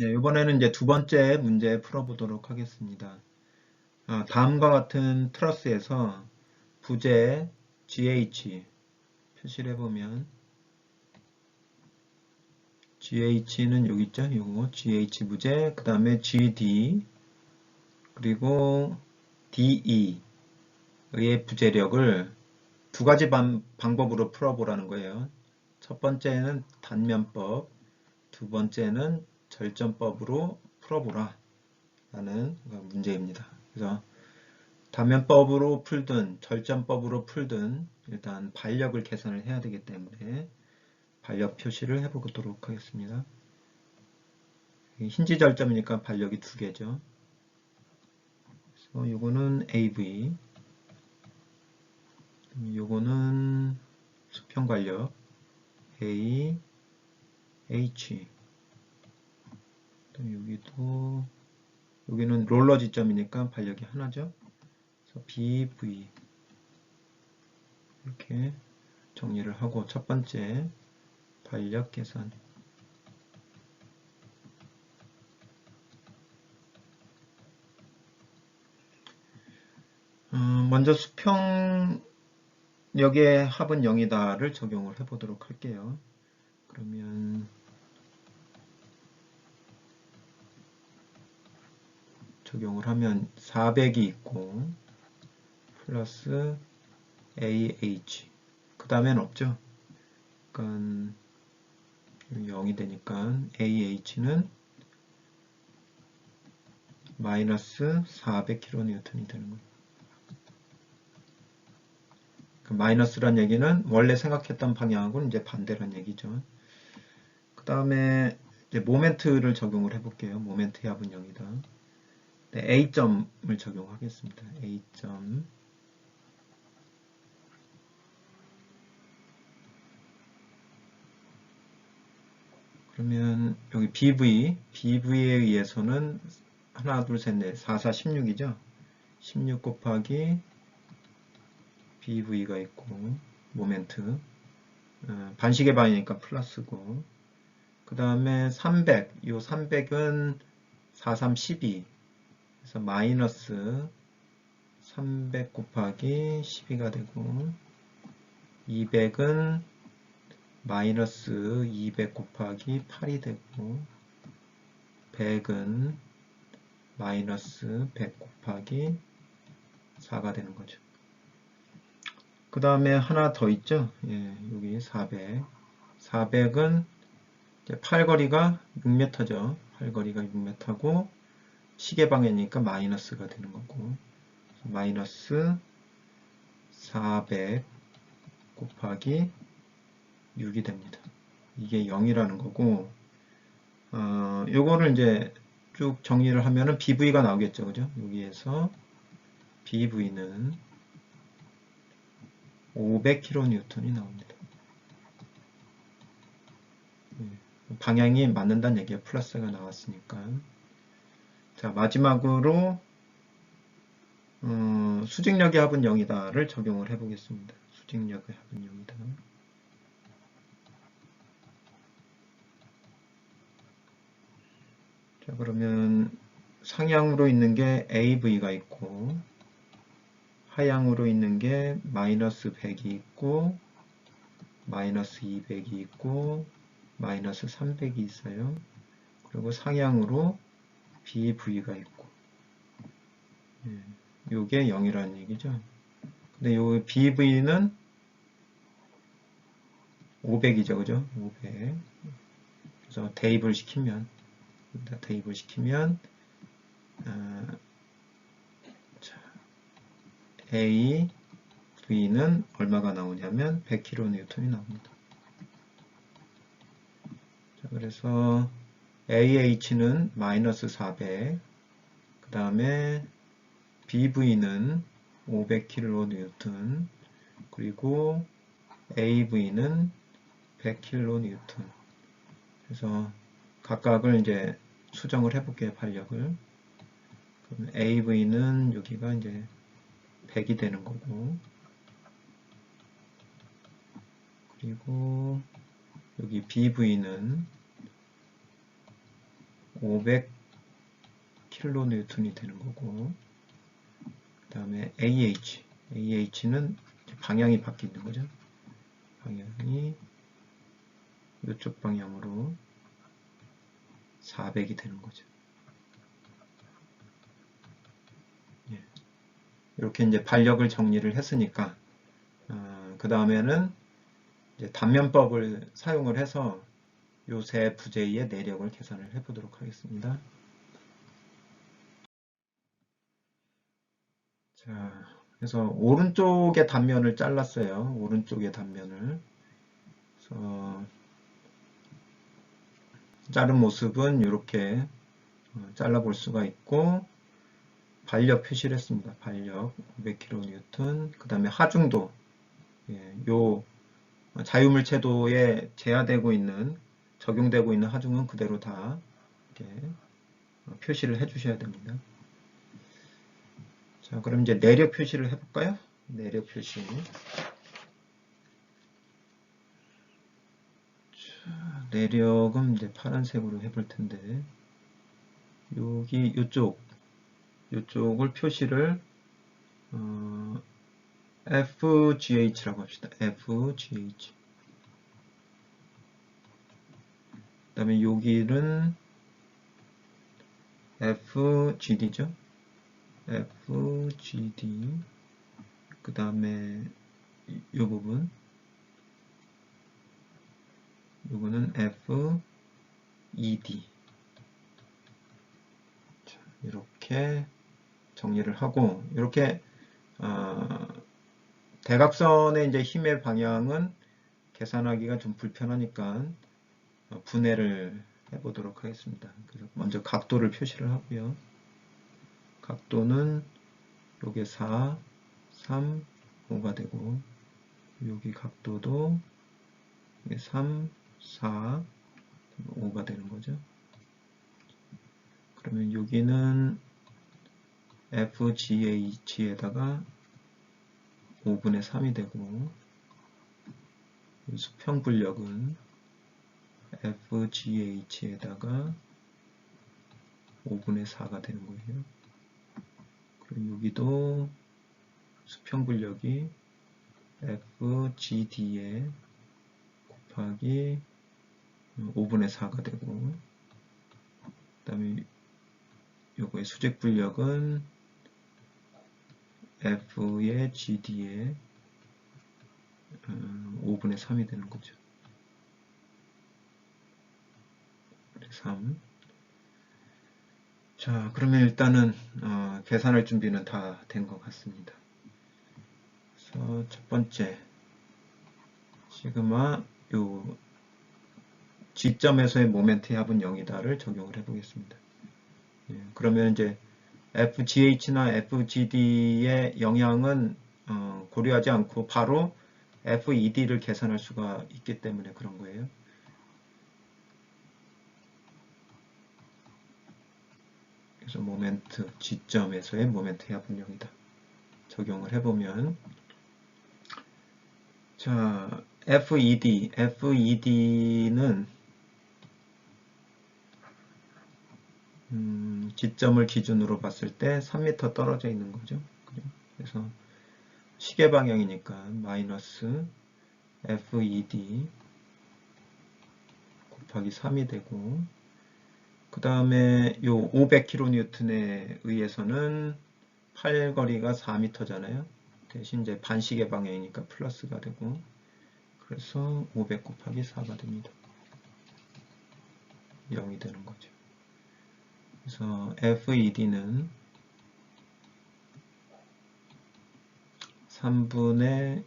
네, 이번에는 이제 두 번째 문제 풀어보도록 하겠습니다. 아, 다음과 같은 트러스에서 부재 GH 표시를 해보면 GH는 여기 있죠? 요거 GH 부재 그 다음에 GD 그리고 DE 의 부재력을 두 가지 방, 방법으로 풀어보라는 거예요. 첫 번째는 단면법, 두 번째는 절전법으로 풀어보라 라는 문제입니다. 그래서 단면법으로 풀든 절전법으로 풀든 일단 반력을 계산을 해야 되기 때문에 반력 표시를 해보도록 하겠습니다. 힌지 절점이니까 반력이 두 개죠. 그래서 요거는 AV 요거는 수평 관력 A H 여기도 여기는 롤러 지점이니까 반력이 하나죠. 그래서 BV 이렇게 정리를 하고 첫 번째 반력 계산 음, 먼저 수평력의 합은 0이다를 적용을 해보도록 할게요. 그러면 적용을 하면 400이 있고 플러스 AH 그 다음엔 없죠. 그러니까 0이 되니까 AH는 마이너스 400kN이 되는 거예요. 그 마이너스란 얘기는 원래 생각했던 방향하고는 이제 반대란 얘기죠. 그 다음에 이제 모멘트를 적용을 해볼게요. 모멘트의 합은 0이다. 네, A점을 적용하겠습니다. A점 그러면 여기 BV, BV에 의해서는 하나, 둘, 셋, 넷, 4, 4, 16이죠. 16 곱하기 BV가 있고 모멘트 어, 반식의 방이니까 플러스고 그 다음에 300, 이 300은 4, 3, 12 그래서 마이너스 300 곱하기 12가 되고 200은 마이너스 200 곱하기 8이 되고 100은 마이너스 100 곱하기 4가 되는 거죠. 그 다음에 하나 더 있죠. 예, 여기 400. 400은 팔거리가 6m죠. 팔거리가 6m고 시계방향이니까 마이너스가 되는 거고 마이너스 400 곱하기 6이 됩니다. 이게 0이라는 거고 어, 요거를 이제 쭉 정리를 하면은 BV가 나오겠죠. 그죠? 여기에서 BV는 500kN이 나옵니다. 예, 방향이 맞는다는 얘기가 플러스가 나왔으니까 자 마지막으로 어, 수직력의 합은 0이다를 적용을 해 보겠습니다. 수직력의 합은 0이다. 자 그러면 상향으로 있는 게 AV가 있고 하향으로 있는 게 마이너스 100이 있고 마이너스 200이 있고 마이너스 300이 있어요. 그리고 상향으로 BV가 있고 예, 요게 0이라는 얘기죠. 근데 요 BV는 500이죠. 그죠? 500 그래서 대입을 시키면 대입을 시키면 어, 자, A V는 얼마가 나오냐면 100kN이 나옵니다. 자, 그래서 AH는 마이너스 400, 그 다음에 BV는 500kN, 그리고 AV는 100kN. 그래서 각각을 이제 수정을 해볼게요, 반력을. 그럼 AV는 여기가 이제 100이 되는 거고, 그리고 여기 BV는 500kN이 되는 거고 그 다음에 AH AH는 방향이 바뀌는 거죠. 방향이 이쪽 방향으로 400이 되는 거죠. 예. 이렇게 이제 반력을 정리를 했으니까 어, 그 다음에는 단면법을 사용을 해서 요세 부재의 내력을 계산을 해 보도록 하겠습니다. 자, 그래서 오른쪽의 단면을 잘랐어요. 오른쪽의 단면을. 그래서 자른 모습은 이렇게 어, 잘라볼 수가 있고 반력 표시를 했습니다. 반력 500kN 그 다음에 하중도 예, 요 자유물체도에 제하되고 있는 적용되고 있는 하중은 그대로 다 표시를 해 주셔야 됩니다. 자 그럼 이제 내력 표시를 해볼까요? 내력 표시 내력은 이제 파란색으로 해볼 텐데 여기 이쪽 이쪽을 표시를 어, FGH라고 합시다. FGH 그 다음에 여기는 FGD죠. FGD 그 다음에 이 부분. 요거는 FED 자, 이렇게 정리를 하고 이렇게 어, 대각선의 이제 힘의 방향은 계산하기가 좀 불편하니까 어, 분해를 해보도록 하겠습니다. 그래서 먼저 각도를 표시를 하고요. 각도는 요게 4, 3, 5가 되고 여기 각도도 3, 4, 5가 되는 거죠. 그러면 여기는 FGH에다가 5분의 3이 되고 수평 분력은 FGH에다가 5분의 4가 되는 거예요. 그리고 여기도 수평 분력이 FGD에 곱하기 5분의 4가 되고 그 다음에 요거의 수직 분력은 F의 GD에 5분의 어, 3이 되는 거죠. 3. 자, 그러면 일단은 어, 계산할 준비는 다 된 것 같습니다. 그래서 첫 번째 시그마 요 G점에서의 모멘트 합은 0이다를 적용을 해 보겠습니다. 예, 그러면 이제 FGH나 FGD의 영향은 어, 고려하지 않고 바로 FED를 계산할 수가 있기 때문에 그런 거예요. 그래서 모멘트 G점에서의 모멘트 0이다. 적용을 해보면 자 FED, FED는 음, 지점을 기준으로 봤을 때 3m 떨어져 있는 거죠. 그래서 시계 방향이니까 마이너스 FED 곱하기 3이 되고 그 다음에 요 500kN에 의해서는 팔거리가 4m잖아요. 대신 이제 반시계 방향이니까 플러스가 되고 그래서 500 곱하기 4가 됩니다. 0이 되는 거죠. 그래서 FED는 3분의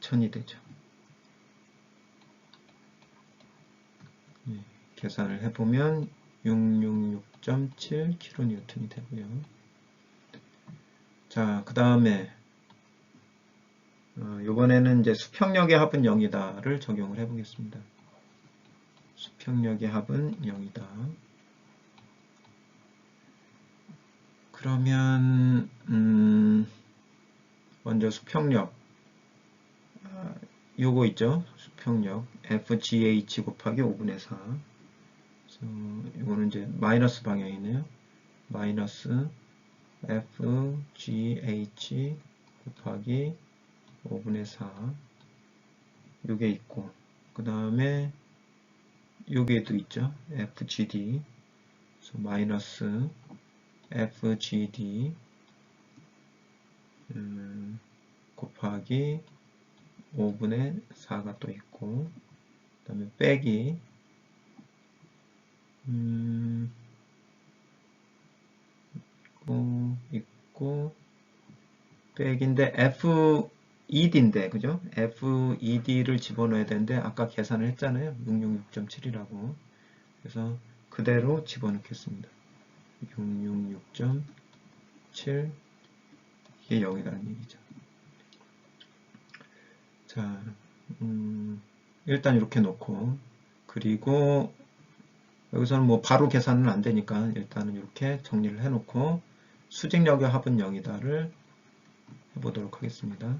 2000이 되죠. 예, 계산을 해보면 666.7kN이 되고요. 자, 그 다음에 어, 이번에는 이제 수평력의 합은 0이다를 적용을 해보겠습니다. 수평력의 합은 0이다. 그러면 음, 먼저 수평력 아, 요거 있죠 수평력 FGH 곱하기 5분의 4 그래서 이거는 이제 마이너스 방향이네요. 마이너스 FGH 곱하기 5분의 4 요게 있고 그 다음에 요게도 있죠. FGD 마이너스 FGD 음, 곱하기 5분의 4가 또 있고 그 다음에 빼기 음, 있고, 있고 빼기인데 FED인데 그죠? FED를 집어넣어야 되는데 아까 계산을 했잖아요. 666.7이라고 그래서 그대로 집어넣겠습니다. 666.7 이게 여기라는 얘기죠. 자, 음, 일단 이렇게 놓고 그리고 여기서는 뭐 바로 계산은 안 되니까 일단은 이렇게 정리를 해 놓고 수직력의 합은 0이다를 해보도록 하겠습니다.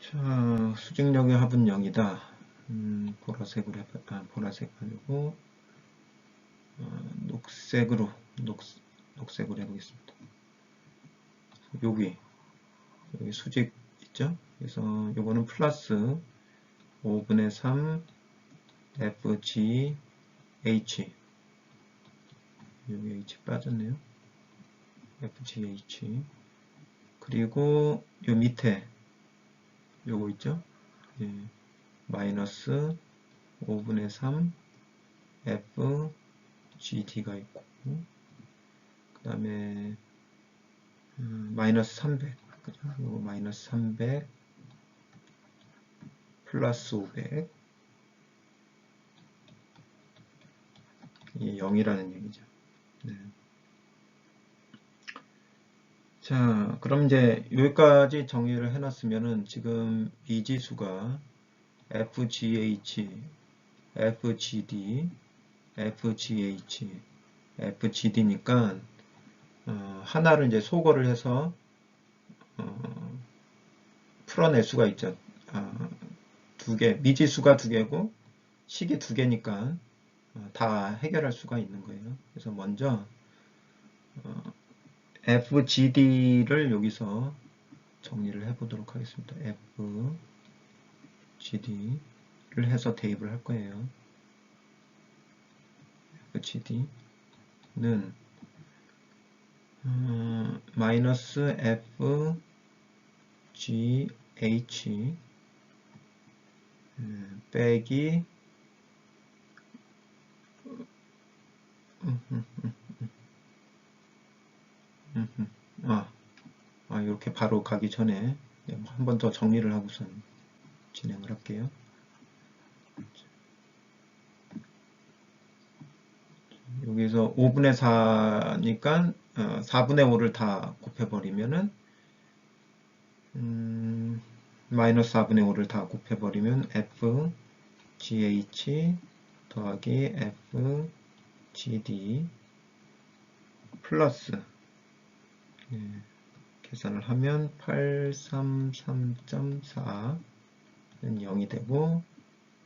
자, 수직력의 합은 0이다. 음, 보라색으로 아, 보라색 아니고 어, 녹색으로 녹, 녹색으로 해보겠습니다. 여기 여기 수직 있죠? 그래서 요거는 플러스 5분의 3 FG H 여기 H 빠졌네요. FGH 그리고 요 밑에 요거 있죠? 예, 마이너스 5분의 3 FGD가 있고 그 다음에 음, 마이너스 300 그죠? 마이너스 300 플러스 500 이게 0이라는 얘기죠. 네. 자, 그럼 이제 여기까지 정리를 해놨으면은 지금 미지수가 FGH, FGD, FGH, FGD니까 어, 하나를 이제 소거를 해서 어, 풀어낼 수가 있죠. 어, 두 개, 미지수가 두 개고 식이 두 개니까 어, 다 해결할 수가 있는 거예요. 그래서 먼저 어, FGD를 여기서 정리를 해보도록 하겠습니다. FGD를 해서 대입을 할 거예요. FGD는 어, 마이너스 FGH 음, 빼기 아, 아, 이렇게 바로 가기 전에 한 번 더 정리를 하고선 진행을 할게요. 여기서 5분의 4니까 어, 4분의 5를 다 곱해버리면은 음, 마이너스 4분의 5를 다 곱해버리면 f gh 더하기 f gd 플러스 예, 계산을 하면 833.4는 0이 되고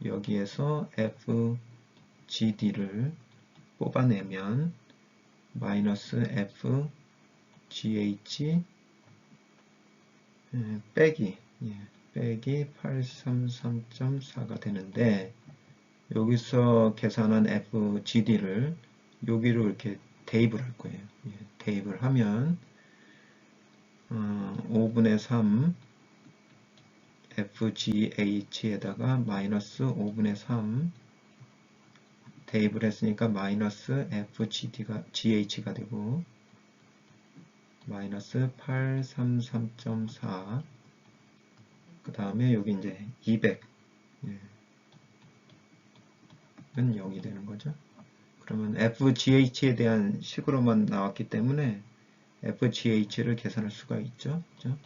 여기에서 fgd를 뽑아내면 마이너스 fgh 예, 빼기 예, 빼기 833.4가 되는데 여기서 계산한 FGD를 여기로 이렇게 대입을 할 거예요. 예, 대입을 하면 어, 5분의 3 FGH에다가 마이너스 5분의 3 대입을 했으니까 마이너스 FGD가 GH가 되고 마이너스 833.4 그 다음에 여기 이제 200 예. 은 0이 되는 거죠. 그러면 FGH에 대한 식으로만 나왔기 때문에 FGH를 계산할 수가 있죠. 그죠?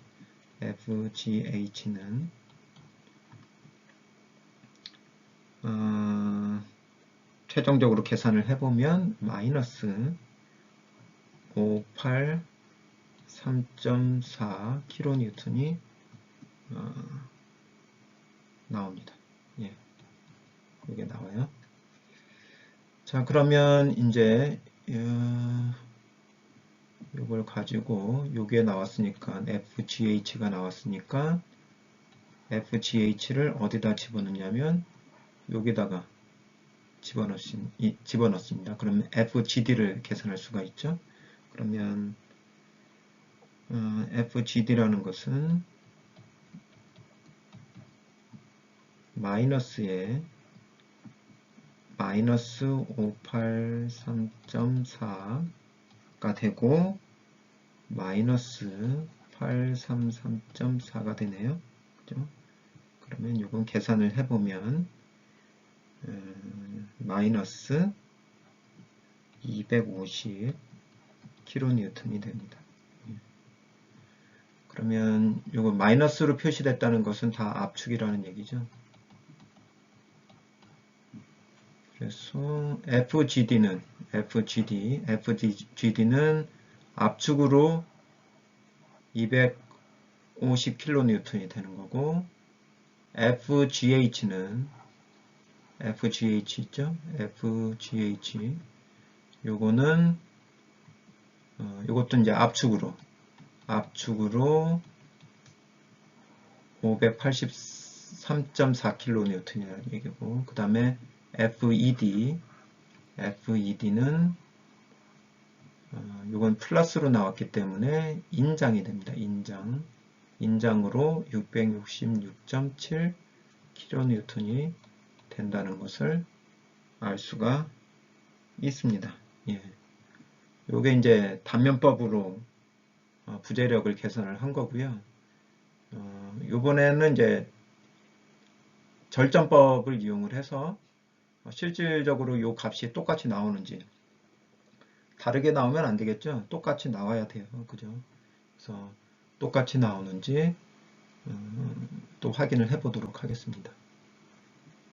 FGH는 어, 최종적으로 계산을 해보면 마이너스 58 3.4 킬로니우턴이 어, 나옵니다. 예. 이게 나와요. 자, 그러면 이제 어, 이걸 가지고 요게 나왔으니까 FGH가 나왔으니까 FGH를 어디다 집어넣냐면 여기다가 집어넣습, 집어넣습니다. 그러면 FGD를 계산할 수가 있죠. 그러면 어, FGD라는 것은 마이너스에 마이너스 583.4가 되고 마이너스 833.4가 되네요. 그죠? 그러면 이건 계산을 해보면 음, 마이너스 250 킬로니우턴이 됩니다. 예. 그러면 이거 마이너스로 표시됐다는 것은 다 압축이라는 얘기죠. 그래서 FGD는 FGD, FGD는 압축으로 250kN이 되는 거고 FGH는 FGH 있죠? FGH 요거는 어, 요것도 이제 압축으로 압축으로 583.4kN이라는 얘기고 그 다음에 FED FED는 어, 이건 플러스로 나왔기 때문에 인장이 됩니다. 인장 인장으로 666.7 kN이 된다는 것을 알 수가 있습니다. 예. 요게 이제 단면법으로 어, 부재력을 계산을 한 거고요. 어, 요번에는 이제 절전법을 이용을 해서 실질적으로 요 값이 똑같이 나오는지 다르게 나오면 안 되겠죠. 똑같이 나와야 돼요. 그죠? 그래서 똑같이 나오는지 음, 또 확인을 해 보도록 하겠습니다.